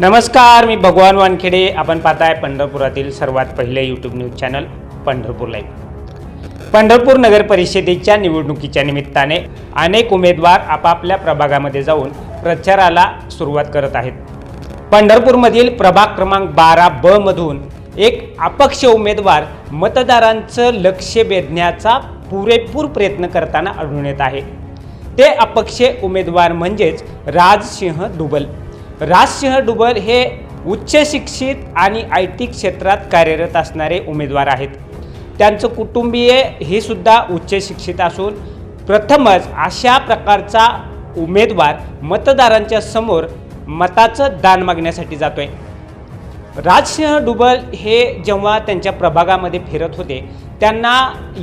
नमस्कार मी भगवान वानखेडे. आपण पाहताय पंढरपुरातील सर्वात पहिले YouTube news channel Pandharpur live Pandharpur नगर परिषदेच्या निवडणुकीच्या निमित्ताने अनेक उमेदवार आपापल्या प्रभागामध्ये जाऊन प्रचाराला सुरुवात करत आहेत. पंढरपूरमधील प्रभाग क्रमांक बारा ब मधून एक अपक्ष उमेदवार मतदारांचं लक्ष वेधण्याचा पुरेपूर प्रयत्न करताना आढळून येत आहे. ते अपक्ष उमेदवार म्हणजेच राजसिंह दुबल. राजसिंह डुबल हे उच्च शिक्षित आणि आय टी क्षेत्रात कार्यरत असणारे उमेदवार आहेत. त्यांचं कुटुंबीय हे सुद्धा उच्च शिक्षित असून प्रथमच अशा प्रकारचा उमेदवार मतदारांच्या समोर मताचं दान मागण्यासाठी जातोय. राजसिंह डुबल हे जेव्हा त्यांच्या प्रभागामध्ये फिरत होते त्यांना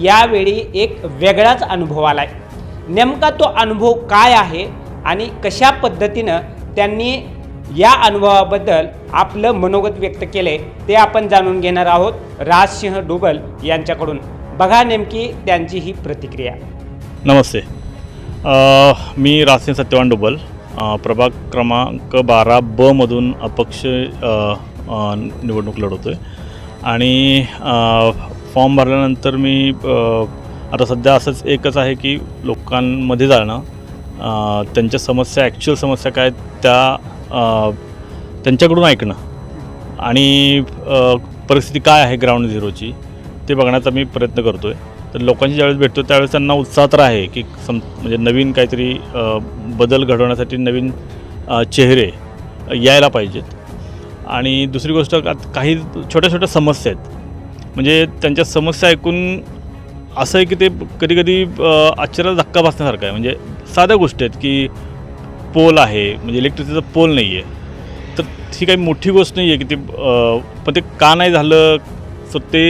यावेळी एक वेगळाच अनुभव आलाय. नेमका तो अनुभव काय आहे आणि कशा पद्धतीनं त्यांनी या अनुभवाबद्दल आपलं मनोगत व्यक्त केले ते आपण जाणून घेणार आहोत राजसिंह डुबल यांच्याकडून. बघा नेमकी त्यांची ही प्रतिक्रिया. नमस्ते. अ, मी राजसिंह सत्यवान डुबल प्रभाग क्रमांक बारा ब मधून अपक्ष निवडणूक लढवतो आहे आणि फॉर्म भरल्यानंतर मी आता सध्या असंच एकच आहे की लोकांमध्ये जाणं त्यांच्या समस्या ॲक्च्युअल समस्या काय आहेत त्या त्यांच्याकडून ऐकणं. आणि परिस्थिती काय आहे ग्राउंड झिरोची ते बघण्याचा मी प्रयत्न करतो आहे तर लोकांशी ज्यावेळेस भेटतो त्यावेळेस त्यांना उत्साह तर आहे की सम म्हणजे नवीन काहीतरी बदल घडवण्यासाठी नवीन चेहरे यायला पाहिजेत. आणि दुसरी गोष्ट काही छोट्या छोट्या समस्या आहेत. म्हणजे त्यांच्या समस्या ऐकून असं आहे की ते कधी कधी आश्चर्याला धक्का बसण्यासारखं आहे. म्हणजे साध्या गोष्टी आहेत की पोल आहे म्हणजे इलेक्ट्रिसिटीचा पोल नाही आहे तर ही काही मोठी गोष्ट नाही आहे की ते पण ते का नाही झालं सो ते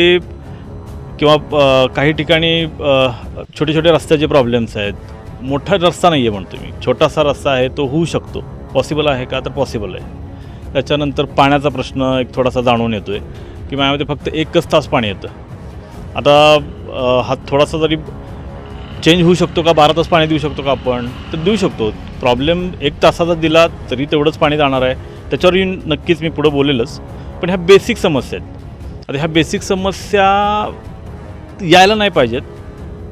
किंवा काही ठिकाणी छोटे छोटे रस्त्याचे प्रॉब्लेम्स आहेत. मोठा रस्ता नाही आहे म्हणतो मी. छोटासा रस्ता आहे तो होऊ शकतो. पॉसिबल आहे का? तर पॉसिबल आहे. त्याच्यानंतर पाण्याचा प्रश्न एक थोडासा जाणून येतो आहे की माझ्यामध्ये फक्त एकच तास पाणी येतं. आता हा थोडासा जरी चेंज होऊ शकतो का? बारा तास पाणी देऊ शकतो का आपण? तर देऊ शकतो. प्रॉब्लेम एक तासाचा दिला तरी तेवढंच पाणी जाणार आहे. त्याच्यावर नक्कीच मी पुढं बोलेलच. पण ह्या बेसिक समस्या आहेत. आता ह्या बेसिक समस्या यायला नाही पाहिजेत.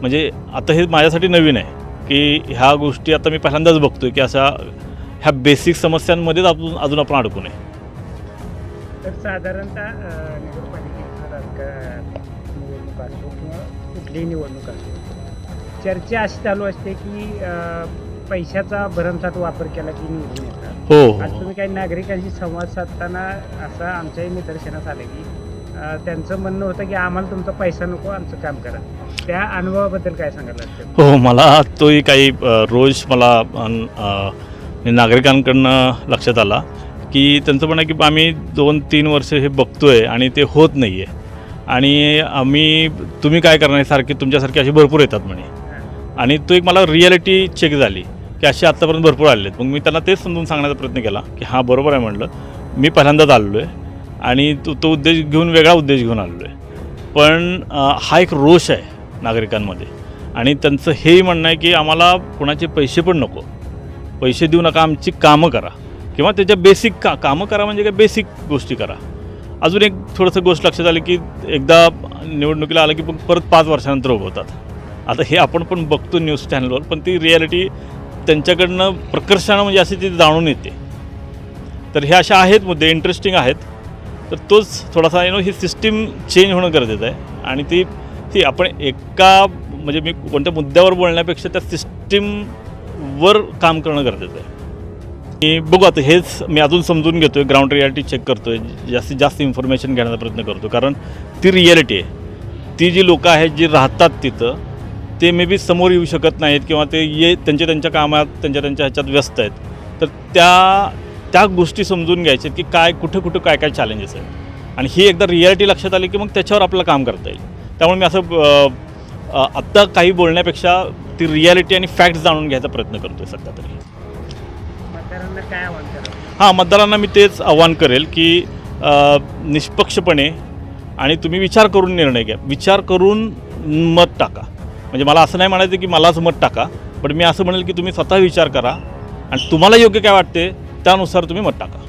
म्हणजे आता हे माझ्यासाठी नवीन आहे की ह्या गोष्टी आता मी पहिल्यांदाच बघतोय की अशा ह्या बेसिक समस्यांमध्येच आपण अजून आपण अडकू नये. तर साधारणतः निवडणूक असो किंवा कुठलीही निवडणूक असो चर्चा अशी चालू असते की पैशाचा भरमसाठ वापर केला की निवडून येतात हो. आज तुम्ही काही नागरिकांशी संवाद साधताना असं आमच्याही निदर्शनास आलं की अ, त्यांचं म्हणणं होतं की आम्हाला तुमचा पैसा नको आमचं काम करा. त्या अनुभवाबद्दल काय सांगायला लागतं हो मला तोही काही अ, रोज मला अन, अ, नागरिकांकडनं लक्षात आला की त्यांचं म्हणणं आहे की आम्ही दोन तीन वर्ष हे बघतोय आणि ते होत नाही आहे आणि आम्ही तुम्ही काय करणार सारखे तुमच्यासारखे असे भरपूर येतात म्हणे. आणि तो एक मला रिॲलिटी चेक झाली. ते असे आत्तापर्यंत भरपूर आले आहेत. मग मी त्यांना तेच समजून सांगण्याचा प्रयत्न केला की हां बरोबर आहे म्हणलं. मी पहिल्यांदाच आलेलो आहे. आणि तो तो उद्देश घेऊन वेगळा उद्देश घेऊन आलेलो आहे. पण हा एक रोष आहे नागरिकांमध्ये. आणि त्यांचं हेही म्हणणं आहे की आम्हाला कोणाचे पैसे पण नको. पैसे देऊ नका आमची कामं करा. किंवा त्याच्या बेसिक का कामं करा म्हणजे काय बेसिक गोष्टी करा. अजून एक थोडंसं गोष्ट लक्षात आली की एकदा निवडणुकीला आलं की मग परत पाच वर्षानंतर उभवतात आता हे आपण पण बघतो न्यूज चॅनलवर पण ती रियालिटी त्यांच्याकडनं प्रकर्षानं म्हणजे असे ती जाणून येते. तर हे अशा आहेत मुद्दे इंटरेस्टिंग आहेत. तर तोच थोडासा यनो ही सिस्टीम चेंज होणं गरजेचं आहे. आणि ती ती आपण एका म्हणजे मी कोणत्या मुद्द्यावर बोलण्यापेक्षा त्या सिस्टीमवर काम करणं गरजेचं आहे. मी बघू आता हेच मी अजून समजून घेतो आहे ग्राउंड रियालिटी चेक करतो आहे जास्तीत जास्त इन्फॉर्मेशन घेण्याचा प्रयत्न करतो. कारण ती रियालिटी आहे. ती जी लोकं आहेत जी राहतात तिथं ते मे बी समोर येऊ शकत नाहीत किंवा ते ये त्यांच्या त्यांच्या कामात त्यांच्या त्यांच्या ह्याच्यात व्यस्त आहेत. तर त्या त्या गोष्टी समजून घ्यायच्या की काय कुठं कुठं काय काय चॅलेंजेस आहेत. आणि ही एकदा रियालिटी लक्षात आली की मग त्याच्यावर आपल्याला काम करता येईल. त्यामुळे मी असं आत्ता काही बोलण्यापेक्षा ती रियालिटी आणि फॅक्ट्स जाणून घ्यायचा प्रयत्न करतो आहे सध्या तरी. हां मतदारांना मी तेच आव्हान करेल की निष्पक्षपणे आणि तुम्ही विचार करून निर्णय घ्या. विचार करून मत टाका. म्हणजे मला असं नाही म्हणायचं की मलाच मत टाका पण मी असं म्हणेल की तुम्ही स्वतः विचार करा आणि तुम्हाला योग्य काय वाटते त्यानुसार तुम्ही मत टाका.